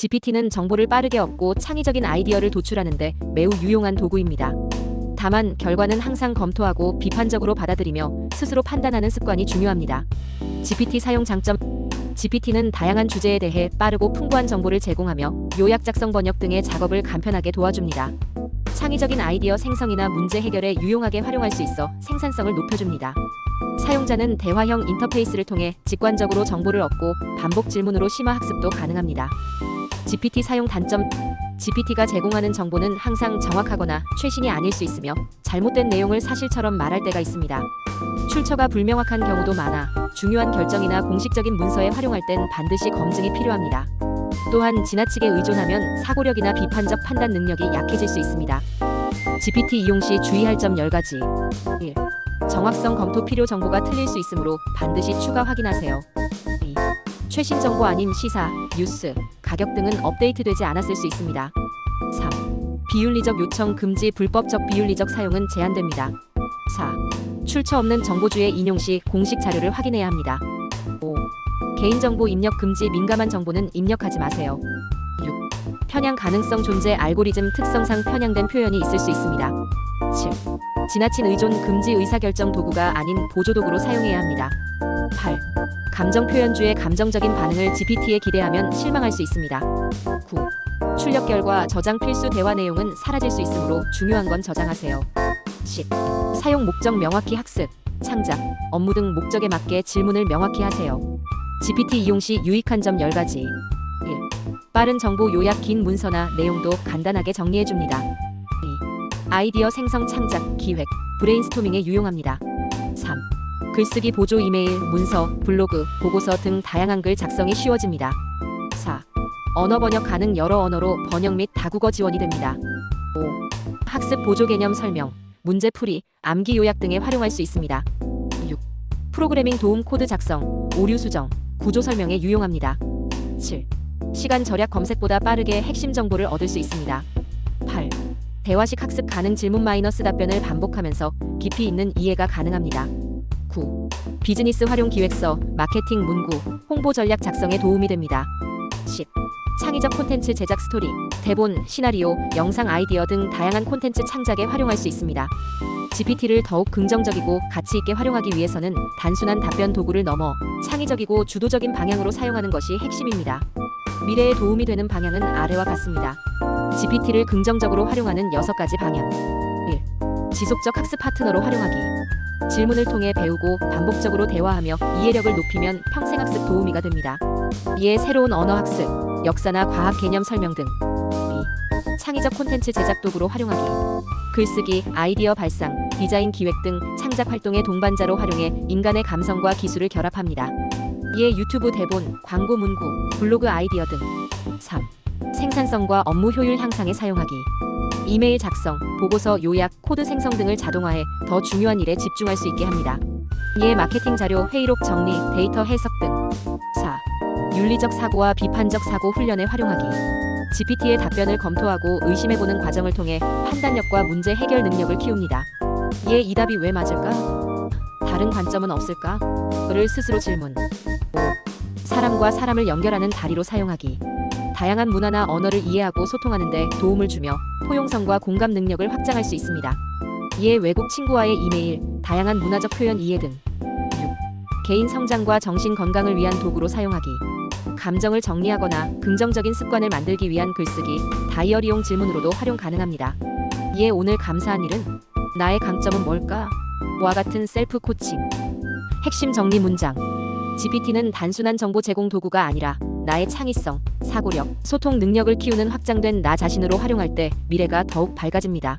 GPT는 정보를 빠르게 얻고 창의적인 아이디어를 도출하는데 매우 유용한 도구입니다. 다만 결과는 항상 검토하고 비판적으로 받아들이며 스스로 판단하는 습관이 중요합니다. GPT 사용 장점 GPT는 다양한 주제에 대해 빠르고 풍부한 정보를 제공하며 요약 작성 번역 등의 작업을 간편하게 도와줍니다. 창의적인 아이디어 생성이나 문제 해결에 유용하게 활용할 수 있어 생산성을 높여줍니다. 사용자는 대화형 인터페이스를 통해 직관적으로 정보를 얻고 반복 질문으로 심화 학습도 가능합니다. GPT 사용 단점 GPT가 제공하는 정보는 항상 정확하거나 최신이 아닐 수 있으며 잘못된 내용을 사실처럼 말할 때가 있습니다. 출처가 불명확한 경우도 많아 중요한 결정이나 공식적인 문서에 활용할 땐 반드시 검증이 필요합니다. 또한 지나치게 의존하면 사고력이나 비판적 판단 능력이 약해질 수 있습니다. GPT 이용 시 주의할 점 10가지 1. 정확성 검토 필요 정보가 틀릴 수 있으므로 반드시 추가 확인하세요. 2. 최신 정보 아닌 시사, 뉴스, 가격 등은 업데이트되지 않았을 수 있습니다. 3. 비윤리적 요청 금지 불법적 비윤리적 사용은 제한됩니다. 4. 출처 없는 정보주의 인용 시 공식 자료를 확인해야 합니다. 5. 개인정보 입력 금지 민감한 정보는 입력하지 마세요. 6. 편향 가능성 존재 알고리즘 특성상 편향된 표현이 있을 수 있습니다. 7. 지나친 의존 금지 의사결정 도구가 아닌 보조도구로 사용해야 합니다. 8. 감정 표현주의 감정적인 반응을 GPT에 기대하면 실망할 수 있습니다. 9. 출력 결과 저장 필수 대화 내용은 사라질 수 있으므로 중요한 건 저장하세요. 10. 사용 목적 명확히 학습, 창작, 업무 등 목적에 맞게 질문을 명확히 하세요. GPT 이용 시 유익한 점 10가지. 1. 빠른 정보 요약 긴 문서나 내용도 간단하게 정리해 줍니다. 2. 아이디어 생성 창작, 기획, 브레인스토밍에 유용합니다. 3. 글쓰기 보조 이메일, 문서, 블로그, 보고서 등 다양한 글 작성이 쉬워집니다. 4. 언어 번역 가능 여러 언어로 번역 및 다국어 지원이 됩니다. 5. 학습 보조 개념 설명, 문제 풀이, 암기 요약 등에 활용할 수 있습니다. 6. 프로그래밍 도움 코드 작성, 오류 수정, 구조 설명에 유용합니다. 7. 시간 절약 검색보다 빠르게 핵심 정보를 얻을 수 있습니다. 8. 대화식 학습 가능 질문 마이너스 답변을 반복하면서 깊이 있는 이해가 가능합니다. 9. 비즈니스 활용 기획서, 마케팅 문구, 홍보 전략 작성에 도움이 됩니다. 10. 창의적 콘텐츠 제작 스토리, 대본, 시나리오, 영상 아이디어 등 다양한 콘텐츠 창작에 활용할 수 있습니다. GPT를 더욱 긍정적이고 가치 있게 활용하기 위해서는 단순한 답변 도구를 넘어 창의적이고 주도적인 방향으로 사용하는 것이 핵심입니다. 미래에 도움이 되는 방향은 아래와 같습니다. GPT를 긍정적으로 활용하는 6가지 방향. 1. 지속적 학습 파트너로 활용하기. 질문을 통해 배우고 반복적으로 대화하며 이해력을 높이면 평생 학습 도우미가 됩니다. 이에 새로운 언어 학습, 역사나 과학 개념 설명 등. 2. 창의적 콘텐츠 제작 도구로 활용하기. 글쓰기, 아이디어 발상, 디자인 기획 등 창작 활동의 동반자로 활용해 인간의 감성과 기술을 결합합니다. 이에 유튜브 대본, 광고 문구, 블로그 아이디어 등. 3. 생산성과 업무 효율 향상에 사용하기. 이메일 작성, 보고서 요약, 코드 생성 등을 자동화해 더 중요한 일에 집중할 수 있게 합니다. 이에 마케팅 자료, 회의록 정리, 데이터 해석 등. 4. 윤리적 사고와 비판적 사고 훈련에 활용하기. GPT의 답변을 검토하고 의심해보는 과정을 통해 판단력과 문제 해결 능력을 키웁니다. 이에 이 답이 왜 맞을까? 다른 관점은 없을까? 를 스스로 질문. 5. 사람과 사람을 연결하는 다리로 사용하기. 다양한 문화나 언어를 이해하고 소통하는 데 도움을 주며 포용성과 공감 능력을 확장할 수 있습니다. 이에 외국 친구와의 이메일, 다양한 문화적 표현 이해 등. 6. 개인 성장과 정신 건강을 위한 도구로 사용하기. 감정을 정리하거나 긍정적인 습관을 만들기 위한 글쓰기, 다이어리용 질문으로도 활용 가능합니다. 이에 오늘 감사한 일은 나의 강점은 뭘까? 와 같은 셀프 코칭. 핵심 정리 문장. GPT는 단순한 정보 제공 도구가 아니라 나의 창의성, 사고력, 소통 능력을 키우는 확장된 나 자신으로 활용할 때 미래가 더욱 밝아집니다.